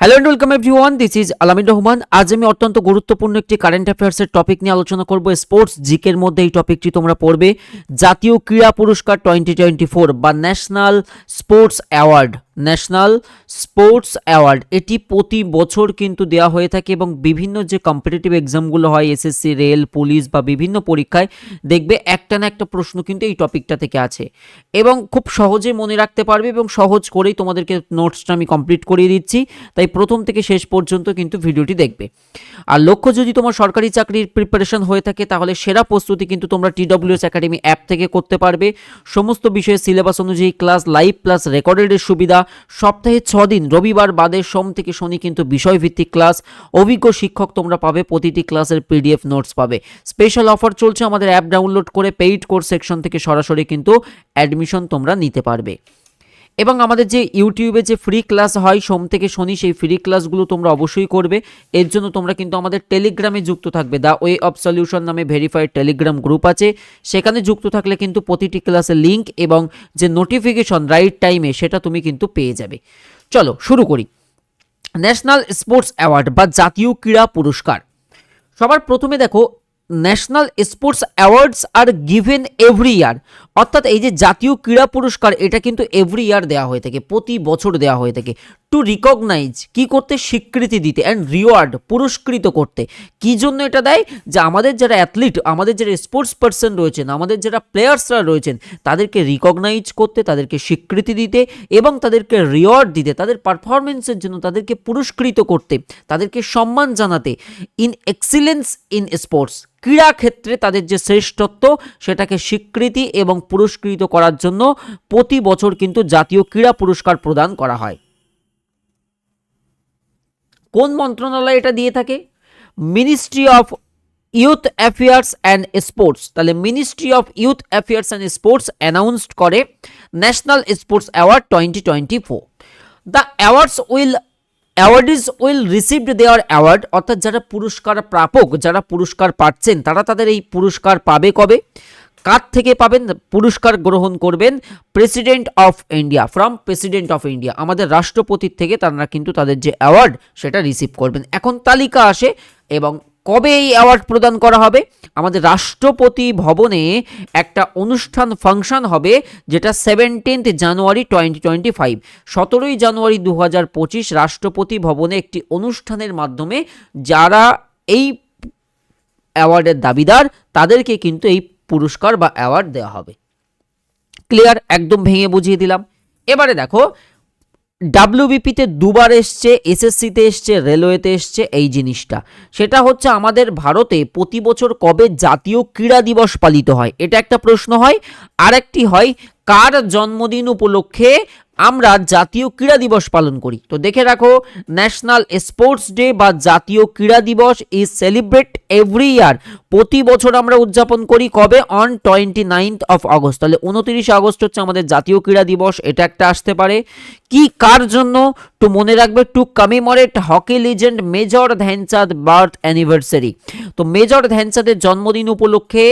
Hello and welcome everyone this is Alamin Rahman আজ আমি অত্যন্ত গুরুত্বপূর্ণ একটি কারেন্ট অ্যাফেয়ার্সের টপিক নিয়ে আলোচনা করব। স্পোর্টস জিকের মধ্যে এই টপিকটি তোমরা পড়বে। জাতীয় ক্রীড়া পুরস্কার টোয়েন্টি টোয়েন্টি ফোর বা national sports award national sports award এটি প্রতি বছর কিন্তু দেওয়া হয়ে থাকে এবং বিভিন্ন যে কম্পিটিটিভ এক্সামগুলো হয় এসএসসি রেল পুলিশ বা বিভিন্ন পরীক্ষায় দেখবে একটা না একটা প্রশ্ন কিন্তু এই টপিকটা থেকে আছে। এবং খুব সহজে মনে রাখতে পারবে এবং সহজ করেই তোমাদেরকে নোটসটা আমি কমপ্লিট করিয়ে দিচ্ছি। তাই প্রথম থেকে শেষ পর্যন্ত কিন্তু ভিডিওটি দেখবে। আর লক্ষ্য, যদি তোমার সরকারি চাকরির প্রিপারেশন হয়ে থাকে, তাহলে সেরা প্রস্তুতি কিন্তু তোমরা টিডব্লিউএস একাডেমি অ্যাপ থেকে করতে পারবে। সমস্ত বিষয়ে সিলেবাস অনুযায়ী ক্লাস লাইভ প্লাস রেকর্ডেডের সুবিধা। সপ্তাহে ছ দিন, রবিবার বাদে সোম থেকে শনি কিন্তু বিষয়ভিত্তিক ক্লাস অভিজ্ঞ শিক্ষক তোমরা পাবে, প্রতিটি ক্লাসের পিডিএফ নোটস পাবে। স্পেশাল অফার চলছে, আমাদের অ্যাপ ডাউনলোড করে পেইড কোর্স সেকশন থেকে সরাসরি কিন্তু অ্যাডমিশন তোমরা নিতে পারবে। এবং আমাদের যে ইউটিউবে যে ফ্রি ক্লাস হয়, সোম থেকে শনি, সেই ফ্রি ক্লাসগুলো তোমরা অবশ্যই করবে। এর জন্য তোমরা কিন্তু আমাদের টেলিগ্রামে যুক্ত থাকবে। দ্য ওয়ে অফ সলিউশন নামে ভেরিফাইড টেলিগ্রাম গ্রুপ আছে। সেখানে যুক্ত থাকলে কিন্তু প্রতিটি ক্লাসের লিঙ্ক এবং যে নোটিফিকেশন রাইট টাইমে, সেটা তুমি কিন্তু পেয়ে যাবে। চলো, শুরু করি। ন্যাশনাল স্পোর্টস অ্যাওয়ার্ড বা জাতীয় ক্রীড়া পুরস্কার। সবার প্রথমে দেখো national sports awards are given every year অর্থাৎ এই যে জাতীয় ক্রীড়া পুরস্কার, এটা কিন্তু এভরি ইয়ার দেওয়া হয়ে থাকে, প্রতি বছর দেওয়া হয়ে থাকে। টু রিকগনাইজ কি করতে? স্বীকৃতি দিতে অ্যান্ড রিওয়ার্ড পুরস্কৃত করতে। কি জন্য এটা দেয়? যে আমাদের যারা অ্যাথলিট আমাদের যারা স্পোর্টস পার্সন রয়েছেন, আমাদের যারা প্লেয়ার্সরা রয়েছেন, তাদেরকে রিকগনাইজ করতে, তাদেরকে স্বীকৃতি দিতে এবং তাদেরকে রিওয়ার্ড দিতে, তাদের পারফরমেন্সের জন্য তাদেরকে পুরস্কৃত করতে, তাদেরকে সম্মান জানাতে। ইন এক্সিলেন্স ইন স্পোর্টস ক্রীড়া ক্ষেত্রে তাদের যে শ্রেষ্ঠত্ব, সেটাকে স্বীকৃতি এবং পুরস্কৃত করার জন্য প্রতি বছর কিন্তু জাতীয় ক্রীড়া পুরস্কার প্রদান করা হয়। কোন মন্ত্রণালয় এটা দিয়ে থাকে? Ministry of youth affairs and sports তাহলে ministry of youth affairs and sports announced করে national sports award twenty twenty four the awards will awardees will received দেওয়ার অ্যাওয়ার্ড, অর্থাৎ যারা পুরস্কার প্রাপক, যারা পুরস্কার পাচ্ছেন, তারা তাদের এই পুরস্কার পাবে কবে? কার থেকে পাবেন? পুরস্কার গ্রহণ করবেন president of India from president of India আমাদের রাষ্ট্রপতির থেকে তারা কিন্তু তাদের যে অ্যাওয়ার্ড, সেটা রিসিভ করবেন। এখন তালিকা আসে এবং কবে এই অ্যাওয়ার্ড প্রদান করা হবে? আমাদের রাষ্ট্রপতি ভবনে একটা অনুষ্ঠান ফাংশন হবে যেটা seventeenth January twenty twenty five সতেরোই জানুয়ারি দু হাজার পঁচিশ রাষ্ট্রপতি ভবনে একটি অনুষ্ঠানের মাধ্যমে যারা এই অ্যাওয়ার্ডের দাবিদার, তাদেরকে কিন্তু এই পুরস্কার বা অ্যাওয়ার্ড দেওয়া হবে। ক্লিয়ার একদম ভেঙে বুঝিয়ে দিলাম। এবারে দেখো ডাব্লিউবিপিতে দুবার এসছে এসএসসিতে এসছে রেলওয়েতে এসছে, এই জিনিসটা। সেটা হচ্ছে আমাদের ভারতে প্রতি বছর কবে জাতীয় ক্রীড়া দিবস পালিত হয়? এটা একটা প্রশ্ন হয়। আরেকটি হয়, কার জন্মদিন উপলক্ষে আমরা জাতীয় ক্রীড়া দিবস পালন করি? তো দেখে রাখো ন্যাশনাল স্পোর্টস ডে বা জাতীয় ক্রীড়া দিবস ইজ সেলিব্রেট এভরি ইয়ার প্রতি বছর আমরা উদযাপন করি কবে? On twenty ninth of August তাহলে উনতিরিশে আগস্ট হচ্ছে আমাদের জাতীয় ক্রীড়া দিবস, এটা একটা আসতে পারে। কি, কার জন্য? তো মনে রাখবে to commemorate hockey legend major Dhyanchand birth anniversary তো মেজর ধ্যানচাঁদের জন্মদিন উপলক্ষে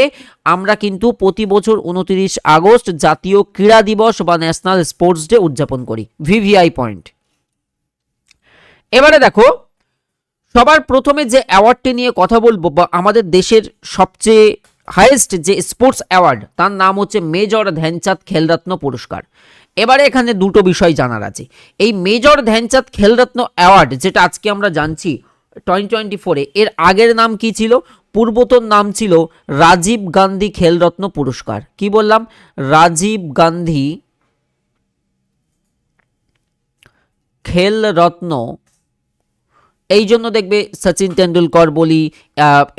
আমরা কিন্তু প্রতি বছর উনতিরিশ আগস্ট জাতীয় ক্রীড়া দিবস বা ন্যাশনাল স্পোর্টস ডে উদযাপন করি। ভিভিআই পয়েন্ট এবারে দেখো সবার প্রথমে যে অ্যাওয়ার্ডটি নিয়ে কথা বলব, বা আমাদের দেশের সবচেয়ে হাইয়েস্ট যে স্পোর্টস অ্যাওয়ার্ড তার নাম হচ্ছে মেজর ধ্যানচাঁদ খেলরত্ন পুরস্কার। এবারে এখানে দুটো বিষয় জানার আছে। এই মেজর ধ্যানচাঁদ খেলরত্ন অ্যাওয়ার্ড যেটা আজকে আমরা জানছি টোয়েন্টি টোয়েন্টি ফোরে এর আগের নাম কি ছিল? পূর্বতন নাম ছিল রাজীব গান্ধী খেলরত্ন পুরস্কার। কি বললাম? রাজীব গান্ধী খেলরত্ন এই জন্য দেখবে সচিন তেন্ডুলকর বলি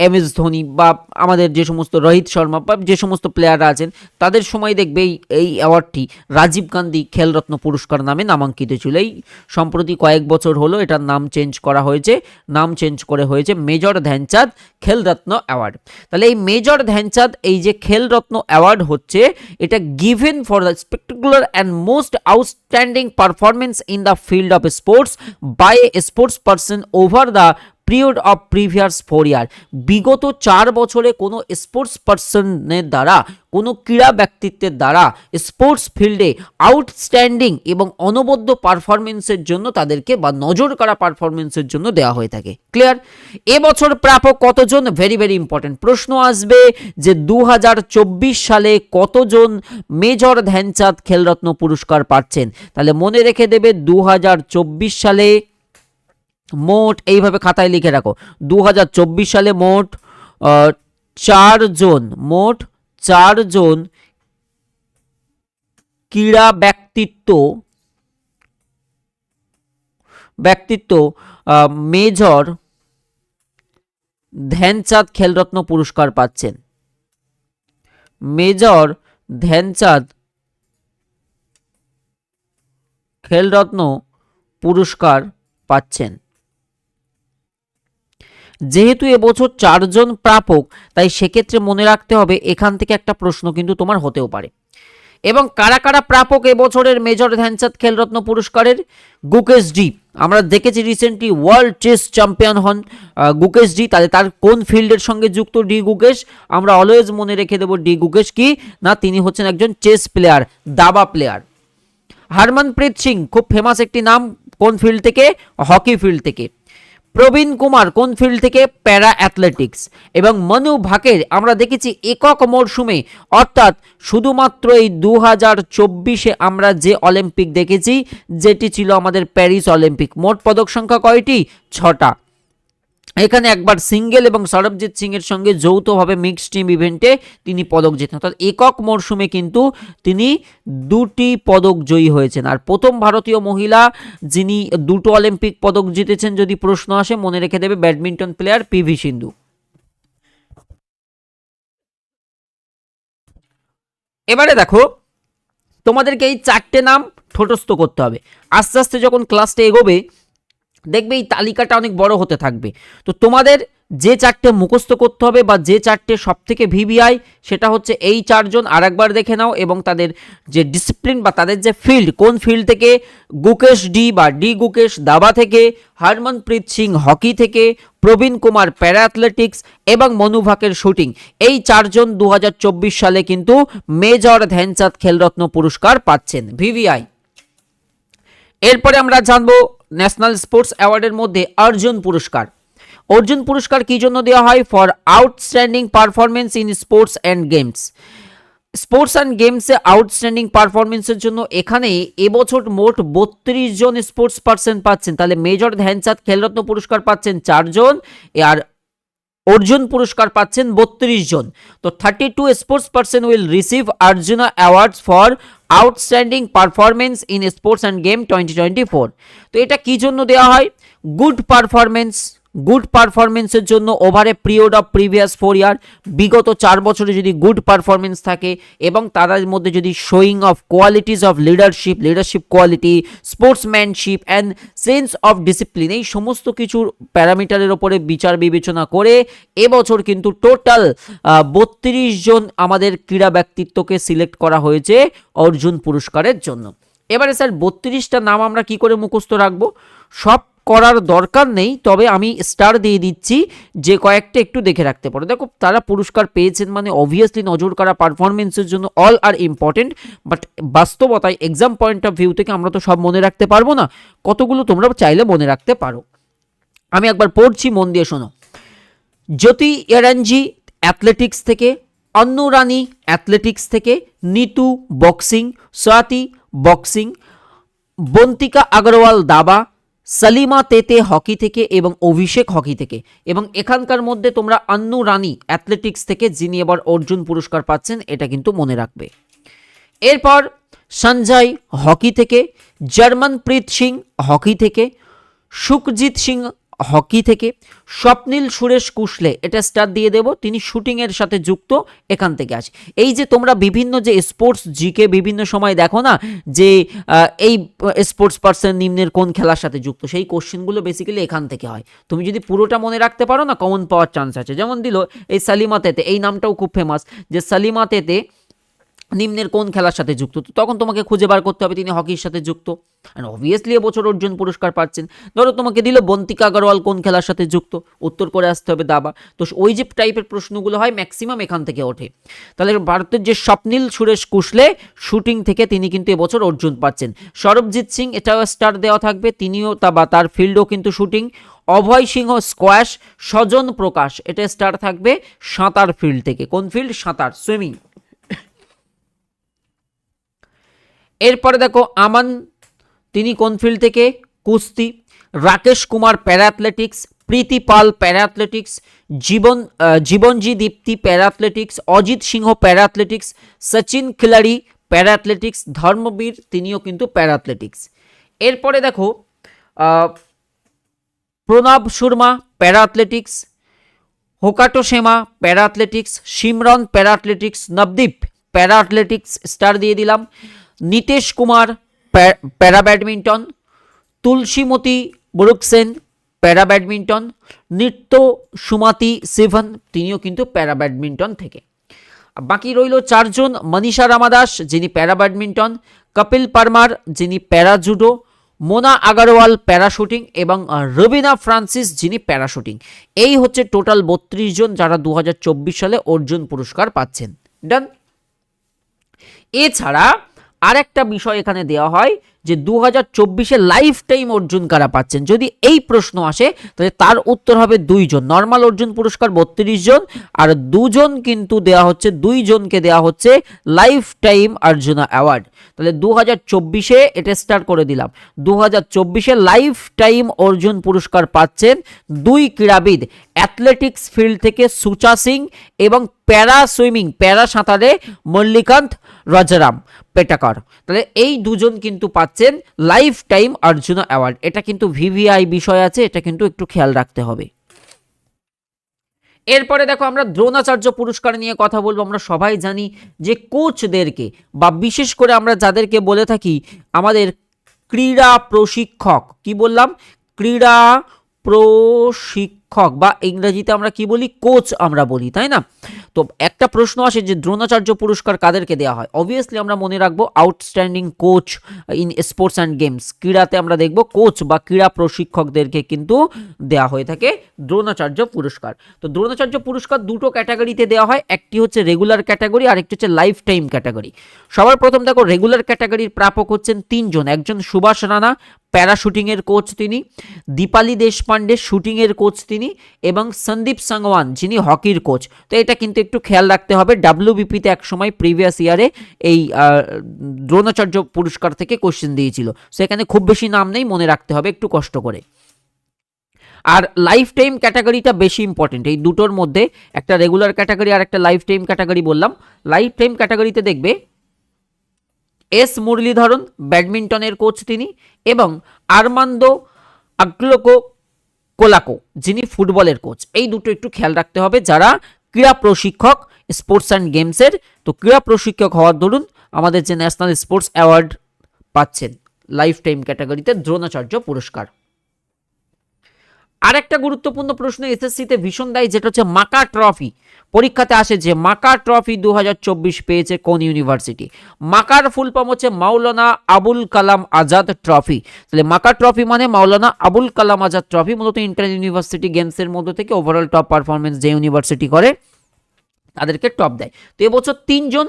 এম এস ধোনি বা আমাদের যে সমস্ত রোহিত শর্মা বা যে সমস্ত প্লেয়াররা আছেন, তাদের সময় দেখবে এই অ্যাওয়ার্ডটি রাজীব গান্ধী খেলরত্ন পুরস্কার নামে নামাঙ্কিত ছিল। এই সম্প্রতি কয়েক বছর হলো এটার নাম চেঞ্জ করা হয়েছে, নাম চেঞ্জ করে হয়েছে মেজর ধ্যানচাঁদ খেলরত্ন অ্যাওয়ার্ড তাহলে এই মেজর ধ্যানচাঁদ, এই যে খেলরত্ন অ্যাওয়ার্ড হচ্ছে, এটা given for the spectacular and most outstanding performance in the field of sports by a sports person over the period of previous four year বিগত চার বছরে কোনো স্পোর্টস পার্সনের দ্বারা, কোনো ক্রীড়া ব্যক্তিত্বের দ্বারা স্পোর্টস ফিল্ডে আউটস্ট্যান্ডিং এবং অনবদ্য পারফরমেন্সের জন্য তাদেরকে বা নজর কাড়া পারফরমেন্সের জন্য দেওয়া হয়ে থাকে। ক্লিয়ার এবছর প্রাপক কতজন? ভেরি ভেরি ইম্পর্টেন্ট প্রশ্ন আসবে যে দু হাজার চব্বিশ সালে কতজন মেজর ধ্যানচাঁদ খেলরত্ন পুরস্কার পাচ্ছেন? তাহলে মনে রেখে দেবে দু হাজার চব্বিশ সালে মোট এইভাবে খাতায় লিখে রাখো। দু হাজার চব্বিশ সালে মোট চারজন মোট চারজন ক্রীড়া ব্যক্তিত্ব ব্যক্তিত্ব মেজর ধ্যানচাঁদ খেলরত্ন পুরস্কার পাচ্ছেন। মেজর ধ্যানচাঁদ খেলরত্ন পুরস্কার পাচ্ছেন। যেহেতু এবছর চারজন প্রাপক, তাই সেক্ষেত্রে মনে রাখতে হবে, এখান থেকে একটা প্রশ্ন কিন্তু তোমার হতেও পারে। এবং কারা কারা প্রাপক এবছরের মেজর ধ্যানচাঁদ খেলরত্ন পুরস্কারের? গুকেশ ডি আমরা দেখেছি রিসেন্টলি ওয়ার্ল্ড চেস চ্যাম্পিয়ন হন গুকেশ ডি তাহলে তার কোন ফিল্ডের সঙ্গে যুক্ত ডি গুকেশ? আমরা অলওয়েজ মনে রেখে দেবো ডি গুকেশ কি? না, তিনি হচ্ছেন একজন চেস প্লেয়ার দাবা প্লেয়ার হারমনপ্রীত সিং, খুব ফেমাস একটি নাম কোন ফিল্ড থেকে? হকি ফিল্ড থেকে। প্রবীণ কুমার কোন ফিল্ড থেকে? প্যারা অ্যাথলেটিক্স এবং মনু ভাকের আমরা দেখেছি একক মরশুমে। অর্থাৎ শুধুমাত্র এই দু হাজার চব্বিশে আমরা যে অলিম্পিক দেখেছি, যেটি ছিল আমাদের প্যারিস অলিম্পিক। মোট পদক সংখ্যা কয়টি? ছটা। এখানে একবার সিঙ্গেল এবং সরবজিৎ সিং এর সঙ্গে যৌথভাবে মিক্সড টিম ইভেন্টে তিনি পদক জেতেন। অর্থাৎ একক মরশুমে কিন্তু তিনি দুটি পদক জয়ী হয়েছেন। আর প্রথম ভারতীয় মহিলা যিনি দুটো অলিম্পিক পদক জিতেছেন, যদি প্রশ্ন আসে, মনে রেখে দেবে ব্যাডমিন্টন প্লেয়ার পিভি সিন্ধু। এবারে দেখো, তোমাদেরকে এই চারটে নাম ঠোঁটস্থ করতে হবে। আস্তে আস্তে যখন ক্লাসটা এগোবে দেখবে এই তালিকাটা অনেক বড় হতে থাকবে। তো তোমাদের যে চারটে মুখস্থ করতে হবে বা যে চারটে সব থেকে ভিভিআই, সেটা হচ্ছে এই চারজন আর একবার দেখে নাও এবং তাদের যে ডিসিপ্লিন বা তাদের যে ফিল্ড কোন ফিল্ড থেকে গুকেশ ডি বা ডি গুকেশ দাবা থেকে, হরমনপ্রীত সিং হকি থেকে, প্রবীণ কুমার প্যারা অ্যাথলেটিক্স এবং মনুভাকের শুটিং এই চারজন দু হাজার চব্বিশ সালে কিন্তু মেজর ধ্যানচাঁদ খেলরত্ন পুরস্কার পাচ্ছেন ভিভিআই। এরপরে আমরা জানব ন্যাশনাল স্পোর্টস অ্যাওয়ার্ডের মধ্যে অর্জুন পুরস্কার। অর্জুন পুরস্কার কী জন্য দেওয়া হয়? For outstanding performance in sports and games. Sports and গেমসে আউটস্ট্যান্ডিং পারফরমেন্সের জন্য এখানে এবছর মোট বত্রিশ জন স্পোর্টস পার্সন পাচ্ছেন। তাহলে মেজর ধ্যানচাঁদ খেলরত্ন পুরস্কার পাচ্ছেন চারজন। আর অর্জুন পুরস্কার পাচ্ছেন বত্রিশ জন। তো thirty two sports person will receive Arjuna awards for outstanding performance in sports and game twenty twenty four তো এটা কী জন্য দেওয়া হয়? গুড পারফরমেন্স গুড পারফরমেন্সের জন্য over period of previous four year বিগত চার বছরে যদি গুড পারফরমেন্স থাকে এবং তাদের মধ্যে যদি showing of qualities of leadership leadership quality sportsmanship and sense of discipline এই সমস্ত কিছুর প্যারামিটারের ওপরে বিচার বিবেচনা করে এবছর কিন্তু টোটাল বত্রিশ জন আমাদের ক্রীড়া ব্যক্তিত্বকে সিলেক্ট করা হয়েছে অর্জুন পুরস্কারের জন্য। এবারে স্যার বত্রিশটা নাম আমরা কি করে মুখস্থ রাখব? সব করার দরকার নেই, তবে আমি স্টার দিয়ে দিচ্ছি যে কয়েকটা একটু দেখে রাখতে পারো। দেখো, তারা পুরস্কার পেয়েছেন মানে অবভিয়াসলি নজর করা পারফরমেন্সের জন্য অল আর ইম্পর্টেন্ট বাট বাস্তবতায় এক্সাম পয়েন্ট অফ ভিউ থেকে আমরা তো সব মনে রাখতে পারব না। কতগুলো তোমরা চাইলে মনে রাখতে পারো। আমি একবার পড়ছি, মন দিয়ে শোনো। জ্যোতি এরানজি অ্যাথলেটিক্স থেকে, অন্নু রানী অ্যাথলেটিক্স থেকে, নিতু বক্সিং সোয়াতি বক্সিং বন্তিকা আগরওয়াল দাবা সালিমা তেতে হকি থেকে এবং অভিষেক হকি থেকে। এবং এখানকার মধ্যে তোমরা আন্নু রানী অ্যাথলেটিক্স থেকে, যিনি এবার অর্জুন পুরস্কার পাচ্ছেন, এটা কিন্তু মনে রাখবে। এরপর সঞ্জয় হকি থেকে, জার্মানপ্রীত সিং হকি থেকে, সুখজিৎ সিং হকি থেকে স্বপ্নীল সুরেশ কুশলে এটা স্টার দিয়ে দেব, তিনি শুটিংয়ের সাথে যুক্ত এখান থেকে আসে এই যে তোমরা বিভিন্ন যে স্পোর্টস জিকে বিভিন্ন সময় দেখো না, যে এই স্পোর্টস পার্সন নিম্নের কোন খেলার সাথে যুক্ত, সেই কোশ্চেনগুলো বেসিক্যালি এখান থেকে হয়। তুমি যদি পুরোটা মনে রাখতে পারো না কমন পাওয়ার চান্স আছে। যেমন দিল এই সালিমা তেতে, এই নামটাও খুব ফেমাস যে সালিমা তেতে নিম্নের কোন খেলার সাথে যুক্ত? তো তখন তোমাকে খুঁজে বার করতে হবে তিনি হকির সাথে যুক্ত। আর অবভিয়াসলি এবছর অর্জুন পুরস্কার পাচ্ছেন। ধরো তোমাকে দিল বন্তিকা আগরওয়াল কোন খেলার সাথে যুক্ত? উত্তর করে আসতে হবে দাবা। তো ওই যে টাইপের প্রশ্নগুলো হয় ম্যাক্সিমাম এখান থেকে ওঠে। তাহলে ভারতের যে স্বপ্নীল সুরেশ কুশলে শুটিং থেকে তিনি কিন্তু এবছর অর্জুন পাচ্ছেন। সরবজিৎ সিং, এটাও স্টার দেওয়া থাকবে। তিনিও তা বা তার ফিল্ডও কিন্তু শুটিং অভয় সিংহ স্কোয়াশ স্বজন প্রকাশ, এটা স্টার থাকবে সাঁতার ফিল্ড থেকে। কোন ফিল্ড সাঁতার সুইমিং এরপরে দেখো আমান, তিনি কোন ফিল্ড থেকে? কুস্তি। রাকেশ কুমার প্যারা অ্যাথলেটিক্স প্রীতি পাল প্যারা অ্যাথলেটিক্স জীবন জীবনজি দীপ্তি প্যারা অ্যাথলেটিক্স অজিত সিংহ প্যারা অ্যাথলেটিক্স সচিন খিলাড়ি প্যারা অ্যাথলেটিক্স ধর্মবীর, তিনিও কিন্তু প্যারা অ্যাথলেটিক্স এরপরে দেখো Pranab Sharma para athletics Hokato সেমা para athletics Simran para athletics Navdeep para athletics star দিয়ে দিলাম। নিতেশ কুমার, প্যা- প্যারা ব্যাডমিন্টন তুলসীমতি ব্রুকসেন প্যারা ব্যাডমিন্টন নৃত্য সুমাতি সিভন, তিনিও কিন্তু প্যারা ব্যাডমিন্টন থেকে বাকি রইল চারজন, মনীষা রামাদাস, যিনি প্যারা ব্যাডমিন্টন কপিল পারমার, যিনি প্যারা জুডো মোনা আগারওয়াল প্যারাশুটিং এবং রবিনা ফ্রান্সিস, যিনি প্যারাশুটিং। এই হচ্ছে টোটাল বত্রিশ জন যারা দু হাজার চব্বিশ সালে অর্জুন পুরস্কার পাচ্ছেন। ডান এছাড়া আরেকটা বিষয় এখানে দেওয়া হয় যে দু হাজার চব্বিশে লাইফ টাইম অর্জুন কারা পাচ্ছেন? যদি এই প্রশ্ন আসে, তাহলে তার উত্তর হবে দুইজন। নর্মাল অর্জুন পুরস্কার বত্রিশ জন, আর দুজন কিন্তু দেওয়া হচ্ছে, দুইজনকে দেওয়া হচ্ছে লাইফ টাইম অর্জুনা অ্যাওয়ার্ড তাহলে দু হাজার চব্বিশে এটা স্টার্ট করে দিলাম। দু হাজার চব্বিশে লাইফ টাইম অর্জুন পুরস্কার পাচ্ছেন দুই ক্রীড়াবিদ অ্যাথলেটিক্স ফিল্ড থেকে সুচা সিং এবং প্যারা সুইমিং, প্যারা সাঁতারে মল্লিকান্ত রাজারাম, পেটাকর। তাহলে এই দুজন কিন্তু পাচ্ছেন লাইফ টাইম অর্জুনা অ্যাওয়ার্ড এটা কিন্তু ভিভিআই বিষয় আছে, এটা কিন্তু একটু খেয়াল রাখতে হবে। এরপরে দেখো আমরা দ্রোণাচার্য পুরস্কার নিয়ে কথা বলব। আমরা সবাই জানি যে কোচদেরকে বা বিশেষ করে আমরা যাদেরকে বলে থাকি, আমাদের ক্রীড়া প্রশিক্ষক। কি বললাম? ক্রীড়া প্রশিক্ষক। বা ইংরেজিতে আমরা কি বলি? কোচ আমরা বলি, তাই না? তো একটা প্রশ্ন আসে যে দ্রোণাচার্য পুরস্কার কাদেরকে দেওয়া হয়? অবভিয়াসলি আমরা মনে রাখব outstanding coach in sports and games ক্রীড়াতে আমরা দেখব কোচ বা ক্রীড়া প্রশিক্ষকদেরকে কিন্তু দেওয়া হয়ে থাকে দ্রোণাচার্য পুরস্কার। তো দ্রোণাচার্য পুরস্কার দুটো ক্যাটাগরিতে দেওয়া হয়, একটি হচ্ছে রেগুলার ক্যাটাগরি আর একটি হচ্ছে লাইফ টাইম ক্যাটাগরি সবার প্রথম দেখো রেগুলার ক্যাটাগরির প্রাপক হচ্ছেন তিনজন, একজন সুভাষ রানা, প্যারাশুটিংয়ের কোচ তিনি, দীপালি দেশপান্ডে শুটিংয়ের কোচ তিনি এবং সন্দীপ সাংওয়ান, যিনি হকির কোচ। তো এটা কিন্তু একটু খেয়াল রাখতে হবে। ডাব্লিউবিপিতে এক সময় প্রিভিয়াস ইয়ারে এই দ্রোণাচার্য পুরস্কার থেকে কোশ্চেন দিয়েছিল। সেখানে খুব বেশি নাম নেই, মনে রাখতে হবে, একটু কষ্ট করে। আর লাইফ টাইম ক্যাটাগরিটা বেশি ইম্পর্টেন্ট এই দুটোর মধ্যে একটা রেগুলার ক্যাটাগরি আর একটা লাইফ টাইম ক্যাটাগরি বললাম। লাইফ টাইম ক্যাটাগরিতে দেখবে এস মুরলীধরন, ব্যাডমিন্টনের কোচ তিনি এবং আরমান্দো আগ্লোকো কোলাকো, যিনি ফুটবলের কোচ এই দুটো একটু খেয়াল রাখতে হবে যারা ক্রীড়া প্রশিক্ষক স্পোর্টস অ্যান্ড গেমসের তো ক্রীড়া প্রশিক্ষক হওয়ার দরুন আমাদের যে ন্যাশনাল স্পোর্টস অ্যাওয়ার্ড পাচ্ছেন লাইফ টাইম ক্যাটাগরিতে দ্রোণাচার্য পুরস্কার। আরেকটা গুরুত্বপূর্ণ প্রশ্ন এসএসসিতে ভীষণ দেয়, যেটা হচ্ছে মাকা ট্রফি। পরীক্ষাতে আসে যে মাকা ট্রফি দু হাজার চব্বিশ পেয়েছে কোন ইউনিভার্সিটি? মাকার ফুল ফর্ম হচ্ছে মাওলানা আবুল কালাম আজাদ ট্রফি। তাহলে মাকা ট্রফি মানে মাওলানা আবুল কালাম আজাদ ট্রফি, মূলত ইন্টার ইউনিভার্সিটি গেমসের মধ্যে থেকে ওভারঅল টপ পারফরমেন্স যে ইউনিভার্সিটি করে, তাদেরকে টপ দেয়। তো এবছর তিনজন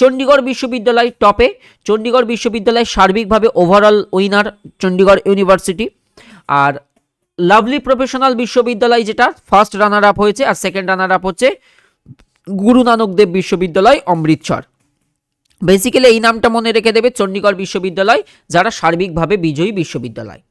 চণ্ডীগড় বিশ্ববিদ্যালয় টপে চণ্ডীগড় বিশ্ববিদ্যালয় সার্বিকভাবে ওভারঅল উইনার চণ্ডীগড় ইউনিভার্সিটি। আর লাভলি প্রফেশনাল বিশ্ববিদ্যালয় যেটা ফার্স্ট রানার আপ হয়েছে আর সেকেন্ড রানার আপ হচ্ছে গুরু নানক দেব বিশ্ববিদ্যালয়, অমৃতসর। বেসিক্যালি এই নামটা মনে রেখে দেবে চণ্ডীগড় বিশ্ববিদ্যালয়, যারা সার্বিকভাবে বিজয়ী বিশ্ববিদ্যালয়।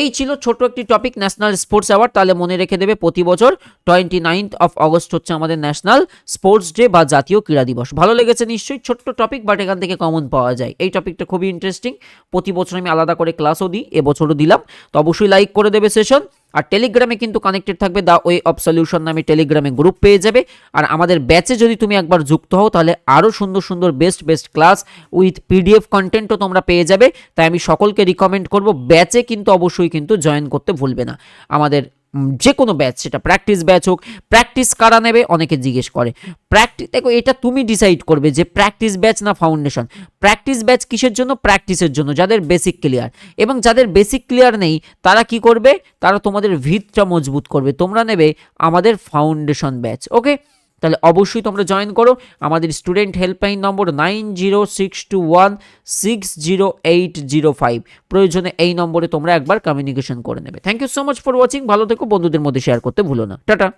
এই ছিল ছোট একটি টপিক ন্যাশনাল স্পোর্টস অ্যাওয়ার্ড তাহলে মনে রেখে দেবে প্রতি বছর টোয়েন্টি নাইনথ অফ অগস্ট হচ্ছে আমাদের ন্যাশনাল স্পোর্টস ডে বা জাতীয় ক্রীড়া দিবস। ভালো লেগেছে নিশ্চয়ই, ছোট্ট টপিক বাট এখান থেকে কমন পাওয়া যায়। এই টপিকটা খুবই ইন্টারেস্টিং প্রতি বছর আমি আলাদা করে ক্লাসও দিই, এবছরও দিলাম। তো অবশ্যই লাইক করে দেবে সেশন আর টেলিগ্রামে কিন্তু কানেক্টেড থাকবে দ্য ওয়ে অফ সলিউশন নামে টেলিগ্রামে গ্রুপ পেয়ে যাবে। আর আমাদের ব্যাচে যদি তুমি একবার যুক্ত হও, তাহলে আরও সুন্দর সুন্দর best best class with PDF কন্টেন্টও তোমরা পেয়ে যাবে। তাই আমি সকলকে রিকমেন্ড করব ব্যাচে কিন্তু অবশ্যই কিন্তু জয়েন করতে ভুলবে না। আমাদের যে কোনো ব্যাচ সেটা প্র্যাকটিস ব্যাচ হোক প্র্যাকটিস কারা নেবে অনেকে জিজ্ঞেস করে। প্র্যাকটিস দেখো, এটা তুমি ডিসাইড করবে যে প্র্যাকটিস ব্যাচ না ফাউন্ডেশন প্র্যাকটিস ব্যাচ কিসের জন্য? প্র্যাকটিসের জন্য, যাদের বেসিক ক্লিয়ার এবং যাদের বেসিক ক্লিয়ার নেই, তারা কি করবে? তারা তোমাদের ভিতটা মজবুত করবে। তোমরা নেবে আমাদের ফাউন্ডেশন ব্যাচ ওকে তাহলে অবশ্যই তোমরা জয়েন করো। আমাদের student helpline number nine zero six two one six zero eight zero five প্রয়োজনে এই নম্বরে তোমরা একবার কমিউনিকেশন করে নেবে। Thank you so much for watching ভালো থেকো। বন্ধুদের মধ্যে শেয়ার করতে ভুলো না। টাটা।